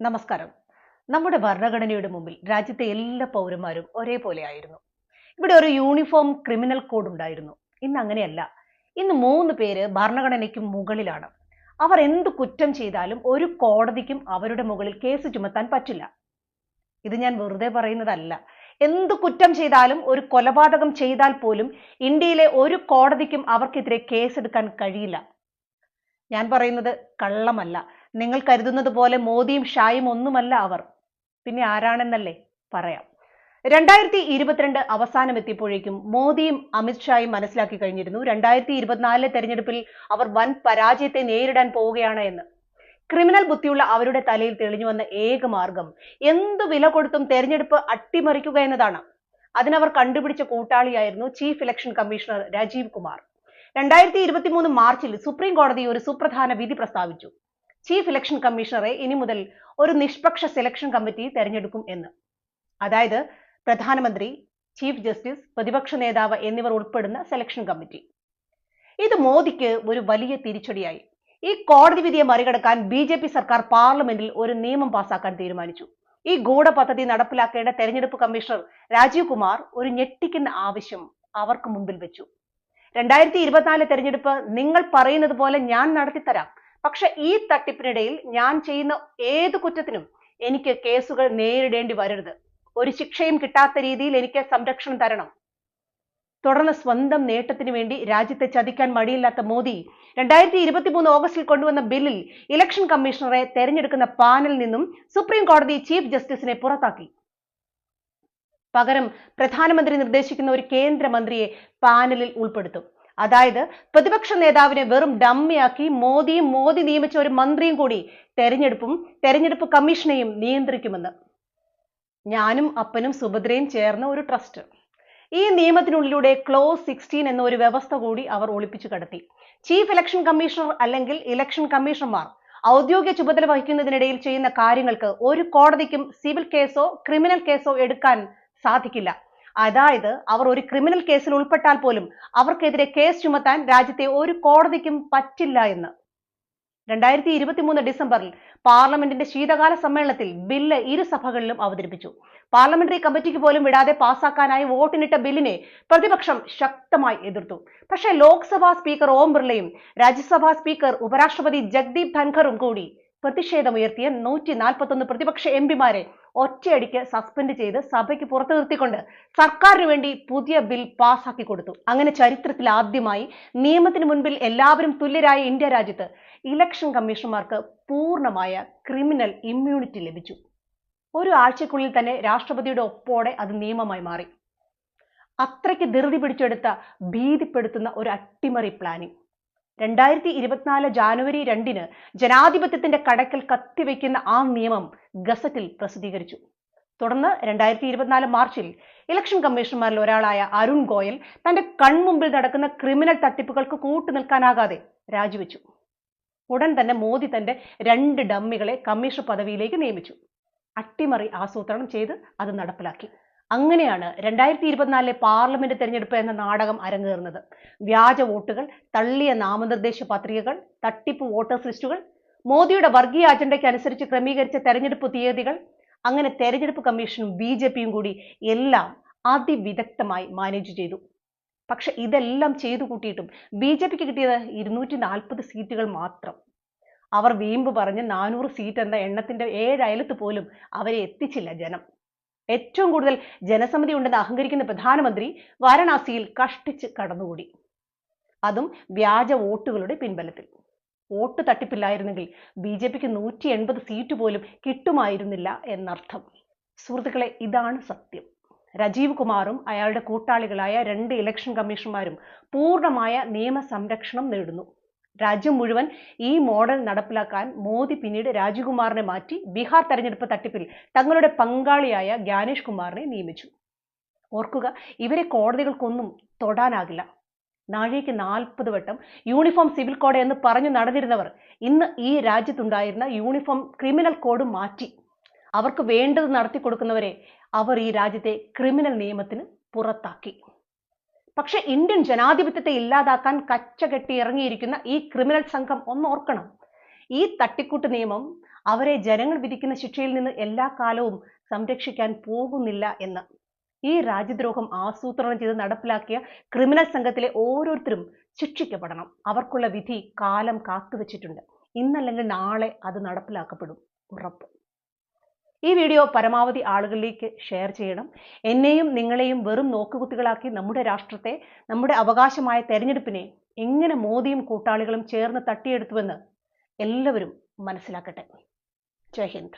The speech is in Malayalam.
നമസ്കാരം. നമ്മുടെ ഭരണഘടനയുടെ മുമ്പിൽ രാജ്യത്തെ എല്ലാ പൗരന്മാരും ഒരേപോലെ ആയിരുന്നു. ഇവിടെ ഒരു യൂണിഫോം ക്രിമിനൽ കോഡ് ഉണ്ടായിരുന്നു. ഇന്ന് അങ്ങനെയല്ല. ഇന്ന് മൂന്ന് പേര് ഭരണഘടനയ്ക്ക് മുകളിലാണ്. അവർ എന്ത് കുറ്റം ചെയ്താലും ഒരു കോടതിക്കും അവരുടെ മുകളിൽ കേസ് ചുമത്താൻ പറ്റില്ല. ഇത് ഞാൻ വെറുതെ പറയുന്നതല്ല. എന്ത് കുറ്റം ചെയ്താലും ഒരു കൊലപാതകം ചെയ്താൽ പോലും ഇന്ത്യയിലെ ഒരു കോടതിക്കും അവർക്കെതിരെ കേസെടുക്കാൻ കഴിയില്ല. ഞാൻ പറയുന്നത് കള്ളമല്ല. നിങ്ങൾ കരുതുന്നത് പോലെ മോദിയും ഷായും ഒന്നുമല്ല അവർ. പിന്നെ ആരാണെന്നല്ലേ പറയാം. രണ്ടായിരത്തി ഇരുപത്തിരണ്ട് അവസാനം എത്തിയപ്പോഴേക്കും മോദിയും അമിത്ഷായും മനസ്സിലാക്കി കഴിഞ്ഞിരുന്നു. രണ്ടായിരത്തി ഇരുപത്തിനാലിലെ തെരഞ്ഞെടുപ്പിൽ അവർ വൻ പരാജയത്തെ നേരിടാൻ പോവുകയാണ് എന്ന്. ക്രിമിനൽ ബുദ്ധിയുള്ള അവരുടെ തലയിൽ തെളിഞ്ഞു വന്ന ഏക മാർഗം എന്ത് വില കൊടുത്തും തെരഞ്ഞെടുപ്പ് അട്ടിമറിക്കുക എന്നതാണ്. അതിനവർ കണ്ടുപിടിച്ച കൂട്ടാളിയായിരുന്നു chief election commissioner Rajeev Kumar. രണ്ടായിരത്തി ഇരുപത്തിമൂന്ന് മാർച്ചിൽ സുപ്രീം കോടതി ഒരു സുപ്രധാന വിധി പ്രസ്താവിച്ചു. ചീഫ് ഇലക്ഷൻ കമ്മീഷണറെ ഇനി മുതൽ ഒരു നിഷ്പക്ഷ സെലക്ഷൻ കമ്മിറ്റി തെരഞ്ഞെടുക്കും എന്ന്. അതായത് പ്രധാനമന്ത്രി ചീഫ് ജസ്റ്റിസ് പ്രതിപക്ഷ നേതാവ് എന്നിവർ ഉൾപ്പെടുന്ന സെലക്ഷൻ കമ്മിറ്റി ഇത് മോദിക്ക് ഒരു വലിയ തിരിച്ചടിയായി. ഈ കോടതി വിധിയെ മറികടക്കാൻ ബി ജെ പി സർക്കാർ പാർലമെന്റിൽ ഒരു നിയമം പാസാക്കാൻ തീരുമാനിച്ചു. ഈ ഗൂഢ പദ്ധതി നടപ്പിലാക്കേണ്ട തെരഞ്ഞെടുപ്പ് കമ്മീഷണർ രാജീവ് കുമാർ ഒരു ഞെട്ടിക്കുന്ന ആവശ്യം അവർക്ക് മുമ്പിൽ വെച്ചു. രണ്ടായിരത്തി ഇരുപത്തിനാല് തെരഞ്ഞെടുപ്പ് നിങ്ങൾ പറയുന്നത് പോലെ ഞാൻ നടത്തിത്തരാം. പക്ഷെ ഈ തട്ടിപ്പിനിടയിൽ ഞാൻ ചെയ്യുന്ന ഏത് കുറ്റത്തിനും എനിക്ക് കേസുകൾ നേരിടേണ്ടി വരരുത്. ഒരു ശിക്ഷയും കിട്ടാത്ത രീതിയിൽ എനിക്ക് സംരക്ഷണം തരണം. തുടർന്ന് സ്വന്തം നേട്ടത്തിന് വേണ്ടി രാജ്യത്തെ ചതിക്കാൻ മടിയില്ലാത്ത മോദി രണ്ടായിരത്തി ഇരുപത്തി മൂന്ന് ഓഗസ്റ്റിൽ കൊണ്ടുവന്ന ബില്ലിൽ ഇലക്ഷൻ കമ്മീഷണറെ തെരഞ്ഞെടുക്കുന്ന പാനലിൽ നിന്നും സുപ്രീം കോടതി ചീഫ് ജസ്റ്റിസിനെ പുറത്താക്കി. പകരം പ്രധാനമന്ത്രി നിർദ്ദേശിക്കുന്ന ഒരു കേന്ദ്രമന്ത്രിയെ പാനലിൽ ഉൾപ്പെടുത്തും. അതായത് പ്രതിപക്ഷ നേതാവിനെ വെറും ഡമ്മിയാക്കി മോദിയും മോദി നിയമിച്ച ഒരു മന്ത്രിയും കൂടി തെരഞ്ഞെടുപ്പും തെരഞ്ഞെടുപ്പ് കമ്മീഷനെയും നിയന്ത്രിക്കുമെന്ന്. ഞാനും അപ്പനും സുഭദ്രയും ചേർന്ന ഒരു ട്രസ്റ്റ്. ഈ നിയമത്തിനുള്ളിലൂടെ ക്ലോസ് സിക്സ്റ്റീൻ എന്ന ഒരു വ്യവസ്ഥ കൂടി അവർ ഒളിപ്പിച്ചു കടത്തി. ചീഫ് ഇലക്ഷൻ കമ്മീഷണർ അല്ലെങ്കിൽ ഇലക്ഷൻ കമ്മീഷണർമാർ ഔദ്യോഗിക ചുമതല വഹിക്കുന്നതിനിടയിൽ ചെയ്യുന്ന കാര്യങ്ങൾക്ക് ഒരു കോടതിക്കും സിവിൽ കേസോ ക്രിമിനൽ കേസോ എടുക്കാൻ സാധിക്കില്ല. അതായത് അവർ ഒരു ക്രിമിനൽ കേസിൽ ഉൾപ്പെട്ടാൽ പോലും അവർക്കെതിരെ കേസ് ചുമത്താൻ രാജ്യത്തെ ഒരു കോടതിക്കും പറ്റില്ല എന്ന്. രണ്ടായിരത്തി ഇരുപത്തി മൂന്ന് ഡിസംബറിൽ പാർലമെന്റിന്റെ ശീതകാല സമ്മേളനത്തിൽ ബില്ല് ഇരു സഭകളിലും അവതരിപ്പിച്ചു. പാർലമെന്ററി കമ്മിറ്റിക്ക് പോലും വിടാതെ പാസാക്കാനായി വോട്ടിനിട്ട ബില്ലിനെ പ്രതിപക്ഷം ശക്തമായി എതിർത്തു. പക്ഷേ ലോക്സഭാ സ്പീക്കർ ഓം ബിർളയും രാജ്യസഭാ സ്പീക്കർ ഉപരാഷ്ട്രപതി ജഗ്ദീപ് ധൻഖറും കൂടി പ്രതിഷേധമുയർത്തിയ നൂറ്റി നാൽപ്പത്തൊന്ന് പ്രതിപക്ഷ എം പിമാരെ ഒറ്റയടിക്ക് സസ്പെൻഡ് ചെയ്ത് സഭയ്ക്ക് പുറത്തു നിർത്തിക്കൊണ്ട് സർക്കാരിന് വേണ്ടി പുതിയ ബിൽ പാസാക്കി കൊടുത്തു. അങ്ങനെ ചരിത്രത്തിൽ ആദ്യമായി നിയമത്തിന് മുൻപിൽ എല്ലാവരും തുല്യരായ ഇന്ത്യ രാജ്യത്ത് ഇലക്ഷൻ കമ്മീഷണർമാർക്ക് പൂർണമായ ക്രിമിനൽ ഇമ്മ്യൂണിറ്റി ലഭിച്ചു. ഒരു ആഴ്ചക്കുള്ളിൽ തന്നെ രാഷ്ട്രപതിയുടെ ഒപ്പോടെ അത് നിയമമായി മാറി. അത്രയ്ക്ക് ധൃതി പിടിച്ചെടുത്ത ഭീതിപ്പെടുത്തുന്ന ഒരു അട്ടിമറി പ്ലാനിംഗ് രണ്ടായിരത്തി ഇരുപത്തിനാല് ജാനുവരി രണ്ടിന് ജനാധിപത്യത്തിന്റെ കടക്കൽ കത്തിവെക്കുന്ന ആ നിയമം ഗസറ്റിൽ പ്രസിദ്ധീകരിച്ചു. തുടർന്ന് രണ്ടായിരത്തി ഇരുപത്തിനാല് മാർച്ചിൽ ഇലക്ഷൻ കമ്മീഷണർമാരിൽ ഒരാളായ അരുൺ ഗോയൽ തന്റെ കൺമുമ്പിൽ നടക്കുന്ന ക്രിമിനൽ തട്ടിപ്പുകൾക്ക് കൂട്ടുനിൽക്കാനാകാതെ രാജിവെച്ചു. ഉടൻ തന്നെ മോദി തന്റെ രണ്ട് ഡമ്മികളെ കമ്മീഷൻ പദവിയിലേക്ക് നിയമിച്ചു. അട്ടിമറി ആസൂത്രണം ചെയ്ത് അത് നടപ്പിലാക്കി. അങ്ങനെയാണ് രണ്ടായിരത്തി ഇരുപത്തിനാലിലെ പാർലമെന്റ് തെരഞ്ഞെടുപ്പ് എന്ന നാടകം അരങ്ങേറുന്നത്. വ്യാജ വോട്ടുകൾ തള്ളിയ നാമനിർദ്ദേശ പത്രികകൾ തട്ടിപ്പ് വോട്ടേഴ്സ് ലിസ്റ്റുകൾ മോദിയുടെ വർഗീയ അജണ്ടയ്ക്ക് അനുസരിച്ച് ക്രമീകരിച്ച തെരഞ്ഞെടുപ്പ് തീയതികൾ അങ്ങനെ തെരഞ്ഞെടുപ്പ് കമ്മീഷനും ബി ജെ പിയും കൂടി എല്ലാം അതിവിദഗ്ധമായി മാനേജ് ചെയ്തു. പക്ഷെ ഇതെല്ലാം ചെയ്തു കൂട്ടിയിട്ടും ബി ജെ പിക്ക് കിട്ടിയത് ഇരുന്നൂറ്റി നാൽപ്പത് സീറ്റുകൾ മാത്രം. അവർ വീമ്പ് പറഞ്ഞ് നാനൂറ് സീറ്റ് എന്ന എണ്ണത്തിന്റെ ഏഴയലത്ത് പോലും അവരെ എത്തിച്ചില്ല ജനം. ഏറ്റവും കൂടുതൽ ജനസമിതി ഉണ്ടെന്ന് അഹങ്കരിക്കുന്ന പ്രധാനമന്ത്രി വാരണാസിയിൽ കഷ്ടിച്ച് കടന്നുകൂടി. അതും വ്യാജ വോട്ടുകളുടെ പിൻബലത്തിൽ. വോട്ട് തട്ടിപ്പില്ലായിരുന്നെങ്കിൽ ബി ജെ പിക്ക് നൂറ്റി എൺപത് സീറ്റ് പോലും കിട്ടുമായിരുന്നില്ല എന്നർത്ഥം. സുഹൃത്തുക്കളെ ഇതാണ് സത്യം. രാജീവ് കുമാറും അയാളുടെ കൂട്ടാളികളായ രണ്ട് ഇലക്ഷൻ കമ്മീഷണർമാരും പൂർണമായ നിയമ സംരക്ഷണം നേടുന്നു. രാജ്യം മുഴുവൻ ഈ മോഡൽ നടപ്പിലാക്കാൻ മോദി പിന്നീട് രാജീവ്കുമാറിനെ മാറ്റി ബീഹാർ തെരഞ്ഞെടുപ്പ് തട്ടിപ്പിൽ തങ്ങളുടെ പങ്കാളിയായ ജ്ഞാനേഷ് കുമാറിനെ നിയമിച്ചു. ഓർക്കുക ഇവരെ കോടതികൾക്കൊന്നും തൊടാനാകില്ല. നാഴേക്ക് നാൽപ്പത് വട്ടം യൂണിഫോം സിവിൽ കോഡ് എന്ന് പറഞ്ഞു നടന്നിരുന്നവർ ഇന്ന് ഈ രാജ്യത്തുണ്ടായിരുന്ന യൂണിഫോം ക്രിമിനൽ കോഡ് മാറ്റി. അവർക്ക് വേണ്ടത് നടത്തി കൊടുക്കുന്നവരെ അവർ ഈ രാജ്യത്തെ ക്രിമിനൽ നിയമത്തിന് പുറത്താക്കി. പക്ഷെ ഇന്ത്യൻ ജനാധിപത്യത്തെ ഇല്ലാതാക്കാൻ കച്ചകെട്ടി ഇറങ്ങിയിരിക്കുന്ന ഈ ക്രിമിനൽ സംഘം ഒന്ന് ഓർക്കണം. ഈ തട്ടിക്കൂട്ട് നിയമം അവരെ ജനങ്ങൾ വിധിക്കുന്ന ശിക്ഷയിൽ നിന്ന് എല്ലാ കാലവും സംരക്ഷിക്കാൻ പോകുന്നില്ല എന്ന്. ഈ രാജ്യദ്രോഹം ആസൂത്രണം ചെയ്ത് നടപ്പിലാക്കിയ ക്രിമിനൽ സംഘത്തിലെ ഓരോരുത്തരും ശിക്ഷിക്കപ്പെടണം. അവർക്കുള്ള വിധി കാലം കാത്തുവച്ചിട്ടുണ്ട്. ഇന്നല്ലെങ്കിൽ നാളെ അത് നടപ്പിലാക്കപ്പെടും. ഉറപ്പ്. ഈ വീഡിയോ പരമാവധി ആളുകളിലേക്ക് ഷെയർ ചെയ്യണം. എന്നെയും നിങ്ങളെയും വെറും നോക്കുകുത്തികളാക്കി നമ്മുടെ രാഷ്ട്രത്തെ നമ്മുടെ അവകാശമായ തെരഞ്ഞെടുപ്പിനെ എങ്ങനെ മോദിയും കൂട്ടാളികളും ചേർന്ന് തട്ടിയെടുത്തുവെന്ന് എല്ലാവരും മനസ്സിലാക്കട്ടെ. ജയ് ഹിന്ദ്.